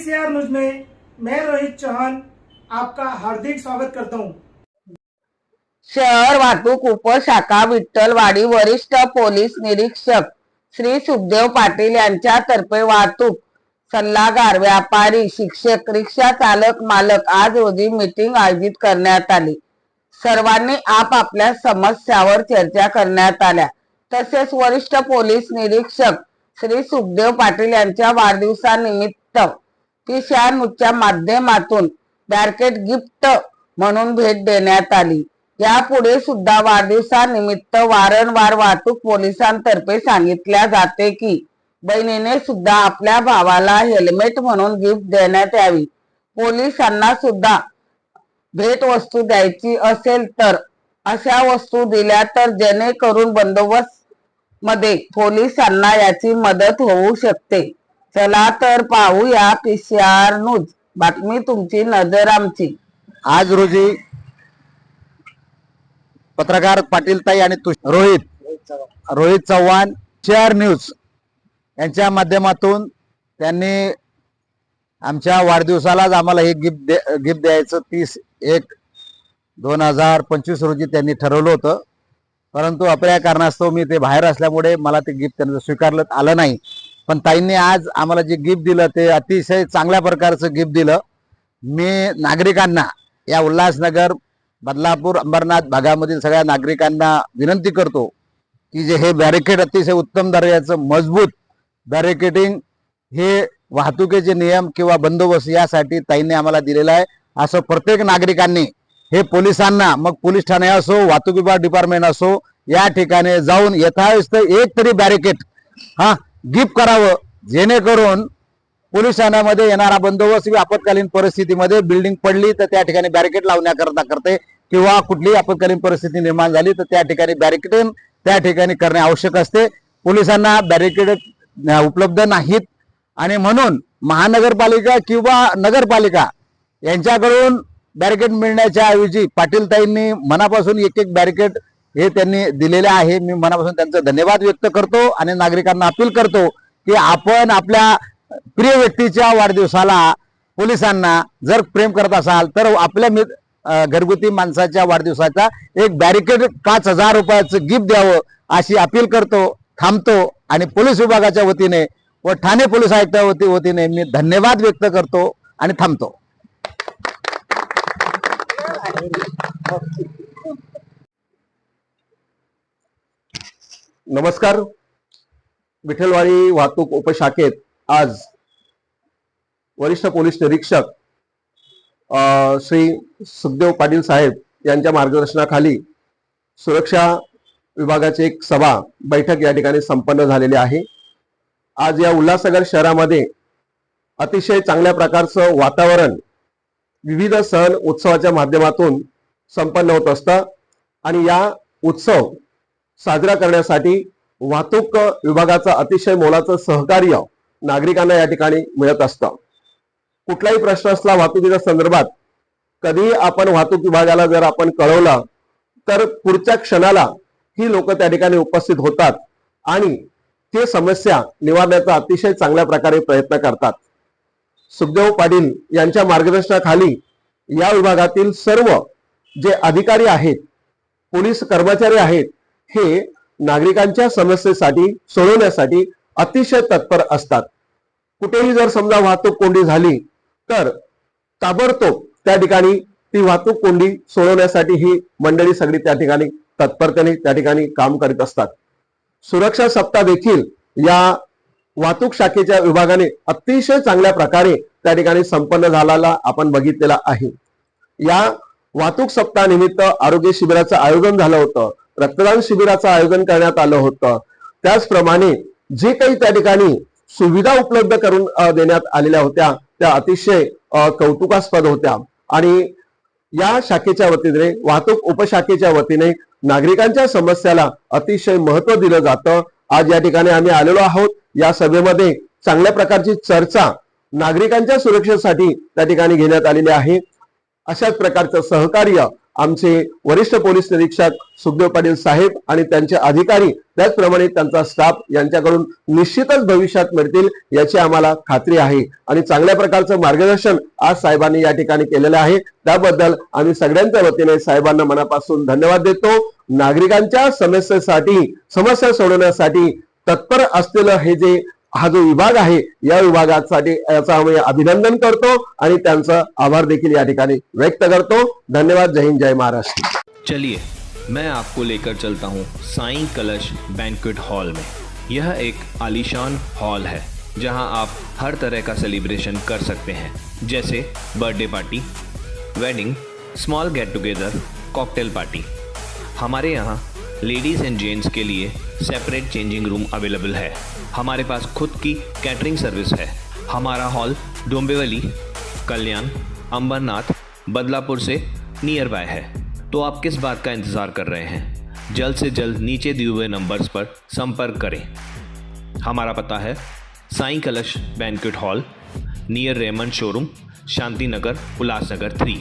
PCR news में मैं रोहित चौहान आपका हार्दिक स्वागत करता हूँ। शहर वाहतूक उपशाखा विठ्ठलवाडी वरिष्ठ पोलीस निरीक्षक श्री सुखदेव पाटील यांच्यातर्फे वाहतूक सल्लागार व्यापारी शिक्षक रिक्षा चालक मालक आज रोजी मीटिंग आयोजित करण्यात आली. सर्वांनी आपापल्या समस्यावर चर्चा करण्यात आल्या. तसेच वरिष्ठ पोलीस निरीक्षक श्री सुखदेव पाटील यांच्या वाढदिवसानिमित्त च्या माध्यमातून बॅरकेट गिफ्ट म्हणून भेट देण्यात आली. यापुढे सुद्धा वाढदिवसानिमित्त वारंवार वाहतूक पोलिसांतर्फे सांगितल्या जाते की बहिणीने सुद्धा आपल्या भावाला हेल्मेट म्हणून गिफ्ट देण्यात यावी. पोलिसांना सुद्धा भेट वस्तू द्यायची असेल तर अशा वस्तू दिल्या तर जेणेकरून बंदोबस्त मध्ये पोलिसांना याची मदत होऊ शकते. चला तर पाहूया पीसीआर न्यूज. बातमी तुमची नजर आमची. आज रोजी पत्रकार पाटील ताई आणि तुष- रोहित रोहित चव्हाण शेअर न्यूज यांच्या माध्यमातून त्यांनी आमच्या वाढदिवसालाच आम्हाला हे गिफ्ट दे गिफ्ट द्यायचं. तीस एक दोन हजार पंचवीस रोजी त्यांनी ठरवलं होतं. परंतु आपल्या कारणास्तव मी ते बाहेर असल्यामुळे मला ते गिफ्ट त्यांचं स्वीकारलं आलं नाही. पण ताईंनी आज आम्हाला जे गिफ्ट दिलं ते अतिशय चांगल्या प्रकारचं गिफ्ट दिलं. मी नागरिकांना या उल्हासनगर बदलापूर अंबरनाथ भागामधील सगळ्या नागरिकांना विनंती करतो की जे हे बॅरिकेड अतिशय उत्तम दर्जाचं मजबूत बॅरिकेडिंग हे वाहतुकीचे नियम किंवा बंदोबस्त यासाठी ताईंनी आम्हाला दिलेलं आहे. असं प्रत्येक नागरिकांनी हे पोलिसांना मग पोलीस ठाणे असो वाहतूक विभाग डिपार्टमेंट असो या ठिकाणी जाऊन यथावस्थ एक तरी बॅरिकेड हा गिफ्ट करावं जेणेकरून पोलीस ठाण्यामध्ये येणारा बंदोबस्त किंवा आपत्कालीन परिस्थितीमध्ये बिल्डिंग पडली तर त्या ठिकाणी बॅरिकेड लावण्याकरता करते. किंवा कुठलीही आपत्कालीन परिस्थिती निर्माण झाली तर त्या ठिकाणी बॅरिकेड त्या ठिकाणी करणे आवश्यक असते. पोलिसांना बॅरिकेड उपलब्ध नाहीत. आणि म्हणून महानगरपालिका किंवा नगरपालिका यांच्याकडून बॅरिकेड मिळण्याच्या ऐवजी पाटीलताईंनी मनापासून एक एक बॅरिकेड हे त्यांनी दिलेले आहे. मी मनापासून त्यांचा धन्यवाद व्यक्त करतो आणि नागरिकांना अपील करतो की आपण आपल्या प्रिय व्यक्तीच्या वाढदिवसाला पोलिसांना जर प्रेम करत असाल तर आपल्या मित- घरगुती माणसाच्या वाढदिवसाचा एक बॅरिकेड पाच हजार रुपयाचं गिफ्ट द्यावं अशी अपील करतो थांबतो आणि पोलीस विभागाच्या वतीने व ठाणे पोलीस आयुक्ता वतीने मी धन्यवाद व्यक्त करतो आणि थांबतो. नमस्कार. विठ्ठलवाडी वाहतूक उपशाखेत आज वरिष्ठ पोलीस निरीक्षक श्री सुखदेव पाटील साहेब यांच्या मार्गदर्शनाखाली सुरक्षा विभागाची एक सभा बैठक या ठिकाणी संपन्न झालेली आहे. आज या उल्हासनगर शहरामध्ये अतिशय चांगल्या प्रकारचं वातावरण विविध सण उत्सवाच्या माध्यमातून संपन्न होत असतं आणि या उत्सव साजरा करण्यासाठी वाहतूक विभागाचं अतिशय मोलाचं सहकार्य नागरिकांना या ठिकाणी मिळत असतं. कुठलाही प्रश्न असला वाहतुकीच्या संदर्भात कधी आपण वाहतूक विभागाला जर आपण कळवलं तर पुढच्या क्षणाला ही लोक त्या ठिकाणी उपस्थित होतात आणि ते समस्या निवारण्याचा अतिशय चांगल्या प्रकारे प्रयत्न करतात. सुखदेव पाटील यांच्या मार्गदर्शनाखाली या विभागातील सर्व जे अधिकारी आहेत पोलीस कर्मचारी आहेत हे नागरिकांच्या समस्येसाठी सोडवण्यासाठी अतिशय तत्पर असतात. कुठेही जर समजा वाहतूक कोंडी झाली तर ताबडतोब त्या ठिकाणी ती वाहतूक कोंडी सोडवण्यासाठी ही मंडळी सगळी त्या ठिकाणी तत्परतेने त्या ठिकाणी काम करीत असतात. सुरक्षा सप्ताह देखील या वाहतूक शाखेच्या विभागाने अतिशय चांगल्या प्रकारे त्या ठिकाणी संपन्न झालेला आपण बघितलेला आहे. या वाहतूक सप्ताहानिमित्त आरोग्य शिबिराचं आयोजन झालं होतं. रक्तदान शिबिराचं आयोजन करण्यात आलं होतं. त्याचप्रमाणे जे काही त्या ठिकाणी सुविधा उपलब्ध करून देण्यात आलेल्या होत्या त्या अतिशय कौतुकास्पद होत्या. आणि या शाखेच्या वतीने वाहतूक उपशाखेच्या वतीने नागरिकांच्या समस्याला अतिशय महत्त्व दिलं जातं. आज या ठिकाणी आम्ही आलेलो आहोत. या सभेमध्ये चांगल्या प्रकारची चर्चा नागरिकांच्या सुरक्षेसाठी त्या ठिकाणी घेण्यात आलेली आहे. अशाच प्रकारचं सहकार्य आमचे वरिष्ठ पोलीस निरीक्षक सुखदेव पाटील साहेब आणि त्यांचे अधिकारी त्याचप्रमाणे त्यांचा स्टाफ यांच्याकडून निश्चितच भविष्यात मिळतील याची आम्हाला खात्री आहे. आणि चांगल्या प्रकारचं मार्गदर्शन आज साहेबांनी या ठिकाणी केलेलं आहे. त्याबद्दल आम्ही सगळ्यांच्या वतीने साहेबांना मनापासून धन्यवाद देतो. नागरिकांच्या समस्येसाठी समस्या सोडवण्यासाठी तत्पर असलेलं हे जे हा जो विभाग आहे, या विभागासाठी याचं आम्ही अभिनंदन करतो आणि आभार देखील या व्यक्त करतो. धन्यवाद. जय हिंद, जय महाराष्ट्र. चलिए, मैं आपको लेकर चलता हूँ साईं कलश बैंक्वेट हॉल में। यह एक आलीशान हॉल है, जहाँ आप हर तरह का सेलिब्रेशन कर सकते हैं। जैसे birthday party wedding small get together cocktail party हमारे यहाँ लेडीज़ एंड जेंट्स के लिए सेपरेट चेंजिंग रूम अवेलेबल है। हमारे पास खुद की कैटरिंग सर्विस है। हमारा हॉल डोंबिवली, कल्याण, अंबरनाथ, बदलापुर से नियर बाय है। तो आप किस बात का इंतज़ार कर रहे हैं? जल्द से जल्द नीचे दिए हुए नंबर्स पर संपर्क करें। हमारा पता है Sai Kalash banquet hall near Raymond showroom Shanti Nagar Ulhasnagar three